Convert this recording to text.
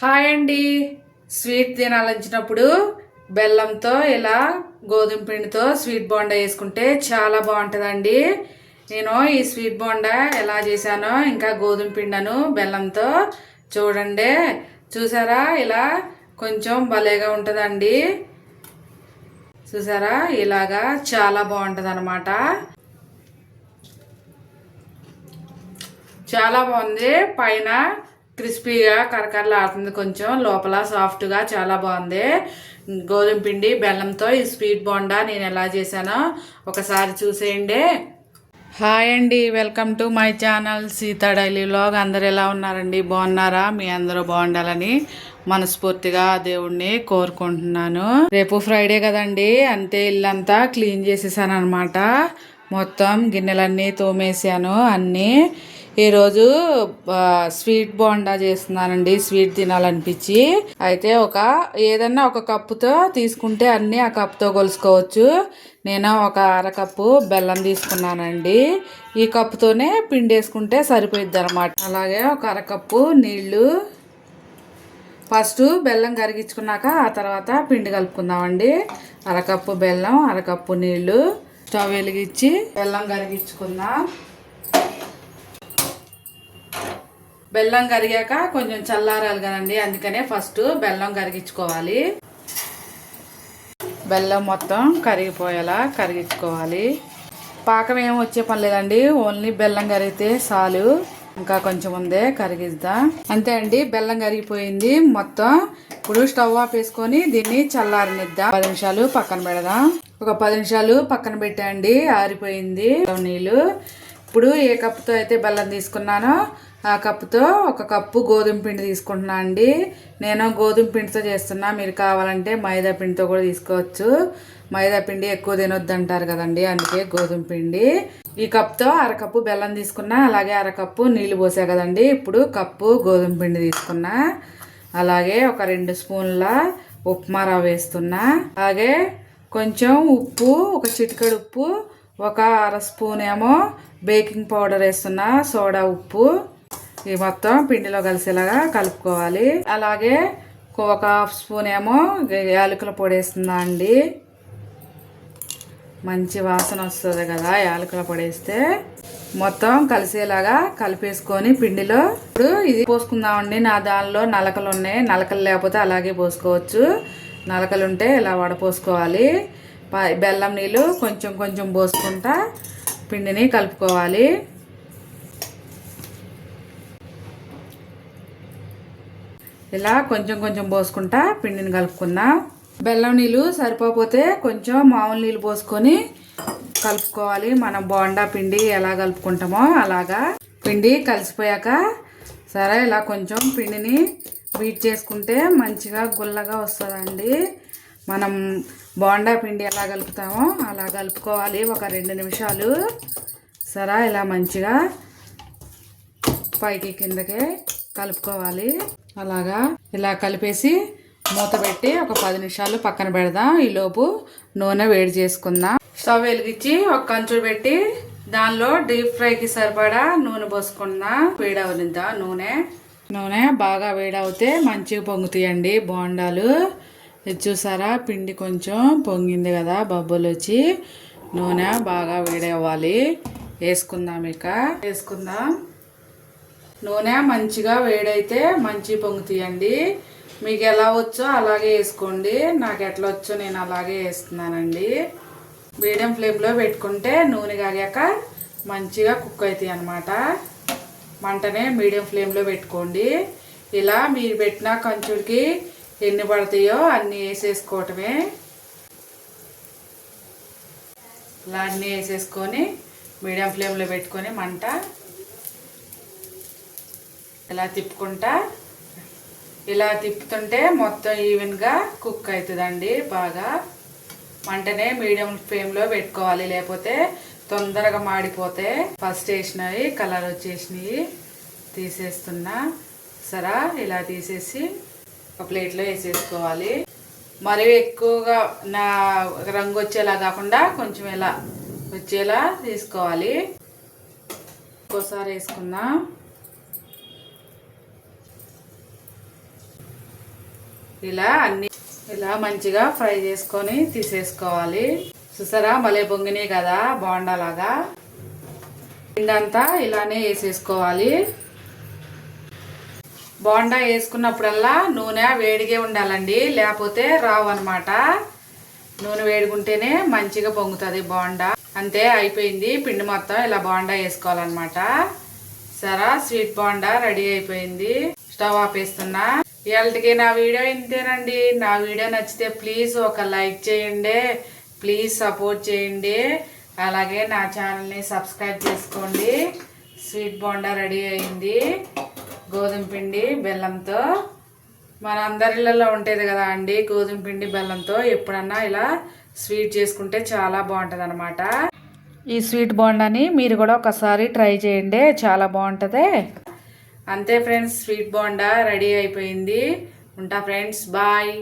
Hi అండి. Sweet తినాలనిచ్చినప్పుడు బెల్లంతో ఇలా గోధుమ పిండితో స్వీట్ బోండా వేసుకుంటే చాలా బాగుంటుందండి. నేను ఈ స్వీట్ బోండా ఎలా చేశానో ఇంకా గోధుమ పిండను బెల్లంతో చూడండి. చూసారా? ఇలా కొంచెం భలేగా ఉంటుందండి. చూసారా? ఇలాగా చాలా బాగుంటుంది అనమాట చాలా బాగుంది. పైన క్రిస్పీగా కరకరలాడుతుంది కొంచెం. లోపల సాఫ్ట్గా చాలా బాగుంది. గోధుమ పిండి బెల్లంతో ఈ స్వీట్ బోండా నేను ఎలా చేశానో ఒకసారి చూసేయండి. హాయ్ అండి welcome to my channel Sita daily vlog. అందరు ఎలా ఉన్నారండి? బాగున్నారా? మీ అందరూ బాగుండాలని మనస్ఫూర్తిగా దేవుణ్ణి కోరుకుంటున్నాను. రేపు ఫ్రైడే కదండి అంతే ఇల్లంతా క్లీన్ చేసేసాను అనమాట మొత్తం గిన్నెలన్నీ తోమేసాను అన్నీ ఈరోజు స్వీట్ బోండా చేస్తున్నానండి స్వీట్ తినాలనిపించి. అయితే ఒక ఏదన్నా ఒక కప్పుతో తీసుకుంటే అన్నీ ఆ కప్పుతో కొలుసుకోవచ్చు. నేను ఒక అరకప్పు బెల్లం తీసుకున్నానండి. ఈ కప్పుతోనే పిండి వేసుకుంటే సరిపోయిద్ది అనమాట అలాగే ఒక అరకప్పు నీళ్ళు. ఫస్ట్ బెల్లం కరిగించుకున్నాక ఆ తర్వాత పిండి కలుపుకుందామండి. అరకప్పు బెల్లం అరకప్పు నీళ్ళు. స్టవ్ వెలిగించి బెల్లం కరిగించుకుందాం. బెల్లం కరిగాక కొంచెం చల్లారాలి కదండి అందుకనే ఫస్ట్ బెల్లం కరిగించుకోవాలి. బెల్లం మొత్తం కరిగిపోయేలా కరిగించుకోవాలి. పాకం ఏం వచ్చే పని లేదండి ఓన్లీ బెల్లం కరిగితే చాలు. ఇంకా కొంచెం ఉందే కరిగిద్దాం. అంతే అండి బెల్లం కరిగిపోయింది. మొత్తం ఇప్పుడు స్టవ్ ఆఫ్ వేసుకొని దీన్ని చల్లారనిద్దాం. పది నిమిషాలు పక్కన పెడదాం. ఒక పది నిమిషాలు పక్కన పెట్టండి ఆరిపోయింది. నీళ్ళు ఇప్పుడు ఏ కప్పుతో అయితే బెల్లం తీసుకున్నానో ఆ కప్పుతో ఒక కప్పు గోధుమ పిండి తీసుకుంటున్నా అండి. నేను గోధుమ పిండితో చేస్తున్నా. మీరు కావాలంటే మైదా పిండితో కూడా తీసుకోవచ్చు. మైదా పిండి ఎక్కువ తినొద్దు అంటారు కదండి అందుకే గోధుమ పిండి. ఈ కప్తో అరకప్పు బెల్లం తీసుకున్నా అలాగే అరకప్పు నీళ్ళు పోసా కదండి. ఇప్పుడు కప్పు గోధుమ పిండి తీసుకున్నా అలాగే ఒక రెండు స్పూన్ల ఉప్మా రవ్వ వేస్తున్నా అలాగే కొంచెం ఉప్పు ఒక చిటికడు ఉప్పు ఒక అర స్పూన్ ఏమో బేకింగ్ పౌడర్ వేస్తున్నా సోడా ఉప్పు. ఈ మొత్తం పిండిలో కలిసేలాగా కలుపుకోవాలి. అలాగే ఒక హాఫ్ స్పూన్ ఏమో యాలకుల పొడి వేస్తున్నా అండి. మంచి వాసన వస్తుంది కదా యాలకుల పొడి వేస్తే. మొత్తం కలిసేలాగా కలిపేసుకొని పిండిలో ఇప్పుడు ఇది పోసుకుందామండి. నా దానిలో నలకలు ఉన్నాయి నలకలు లేకపోతే అలాగే పోసుకోవచ్చు. నలకలు ఉంటే ఇలా వడపోసుకోవాలి. బెల్లం నీళ్ళు కొంచెం కొంచెం పోసుకుంటా పిండిని కలుపుకోవాలి. ఇలా కొంచెం కొంచెం పోసుకుంటా పిండిని కలుపుకుందాం బెల్లం నీళ్ళు సరిపోతే కొంచెం మామూలు నీళ్ళు పోసుకొని కలుపుకోవాలి. మనం బోండా పిండి ఎలా కలుపుకుంటామో అలాగా. పిండి కలిసిపోయాక సరే ఇలా కొంచెం పిండిని బీట్ చేసుకుంటే మంచిగా గుల్లగా వస్తుందండి. మనం బోండా పిండి ఎలా కలుపుతామో అలా కలుపుకోవాలి ఒక రెండు నిమిషాలు. సరా ఇలా మంచిగా పైకి కిందకి కలుపుకోవాలి. అలాగా ఇలా కలిపేసి మూత పెట్టి ఒక పది నిమిషాలు పక్కన పెడదాం. ఈలోపు నూనె వేడి చేసుకుందాం. స్టవ్ వెలిగించి ఒక కంచు పెట్టి దానిలో డీప్ ఫ్రైకి సరిపడా నూనె పోసుకుందాం. వేడవనిద్దాం నూనె? నూనె బాగా వేడవుతే మంచిగా పొంగుతాయండి బోండాలు. ఇది చూసారా పిండి కొంచెం పొంగింది కదా బబ్బులు వచ్చి నూనె బాగా వేడవ్వాలి. వేసుకుందాం ఇక. వేసుకుందాం. నూనె మంచిగా వేడైతే మంచి పొంగుతాయండి. మీకు ఎలా వచ్చో అలాగే వేసుకోండి. నాకు ఎట్లా వచ్చో నేను అలాగే వేస్తున్నానండి. మీడియం ఫ్లేమ్లో పెట్టుకుంటే నూనె కాగాక మంచిగా కుక్ అవుతాయి అన్నమాట. మంటనే మీడియం ఫ్లేమ్లో పెట్టుకోండి. ఇలా మీరు పెట్టిన కంచుడికి ఎన్ని పడతాయో అన్నీ వేసేసుకోవటమే. ఇలా అన్నీ వేసేసుకొని మీడియం ఫ్లేమ్లో పెట్టుకొని మంట ఇలా తిప్పుకుంటా. ఇలా తిప్పుతుంటే మొత్తం ఈవెన్గా కుక్ అవుతుందండి బాగా. మంటనే మీడియం ఫ్లేమ్లో పెట్టుకోవాలి లేకపోతే తొందరగా మాడిపోతే ఫస్ట్ వేసినవి కలర్ వచ్చేసినవి తీసేస్తున్నా. సరా ఇలా తీసేసి ఒక ప్లేట్లో వేసేసుకోవాలి. మరీ ఎక్కువగా నా రంగు వచ్చేలా కాకుండా కొంచెం ఇలా వచ్చేలా తీసుకోవాలి. ఒక్కోసారి వేసుకుందాం. ఇలా అన్ని ఇలా మంచిగా ఫ్రై చేసుకొని తీసేసుకోవాలి. చూసారా? మళ్ళీ పొంగినాయి కదా బాగుండలాగా పిండంతా ఇలానే వేసేసుకోవాలి. బోండా వేసుకున్నప్పుడల్లా నూనె వేడిగా ఉండాలండి. లేకపోతే రావు అనమాట నూనె వేడుకుంటేనే మంచిగా పొంగుతుంది బోండా. అంతే అయిపోయింది. పిండి మొత్తం ఇలా బోండా వేసుకోవాలన్నమాట. సరా స్వీట్ బోండా రెడీ అయిపోయింది. స్టవ్ ఆపేస్తున్నా. ఇవాళకి నా వీడియో ఇంతేనండి. నా వీడియో నచ్చితే ప్లీజ్ ఒక లైక్ చేయండి. ప్లీజ్ సపోర్ట్ చేయండి. అలాగే నా ఛానల్ని సబ్స్క్రైబ్ చేసుకోండి. స్వీట్ బోండా రెడీ అయింది. గోధుమ పిండి బెల్లంతో. మన అందరిళ్ళల్లో ఉంటుంది కదా అండి గోధుమ పిండి బెల్లంతో. ఎప్పుడన్నా ఇలా స్వీట్ చేసుకుంటే చాలా బాగుంటుంది అనమాట ఈ స్వీట్ బోండాని మీరు కూడా ఒకసారి ట్రై చేయండి చాలా బాగుంటుంది. అంతే ఫ్రెండ్స్ స్వీట్ బోండా రెడీ అయిపోయింది. ఉంటా ఫ్రెండ్స్ బాయ్.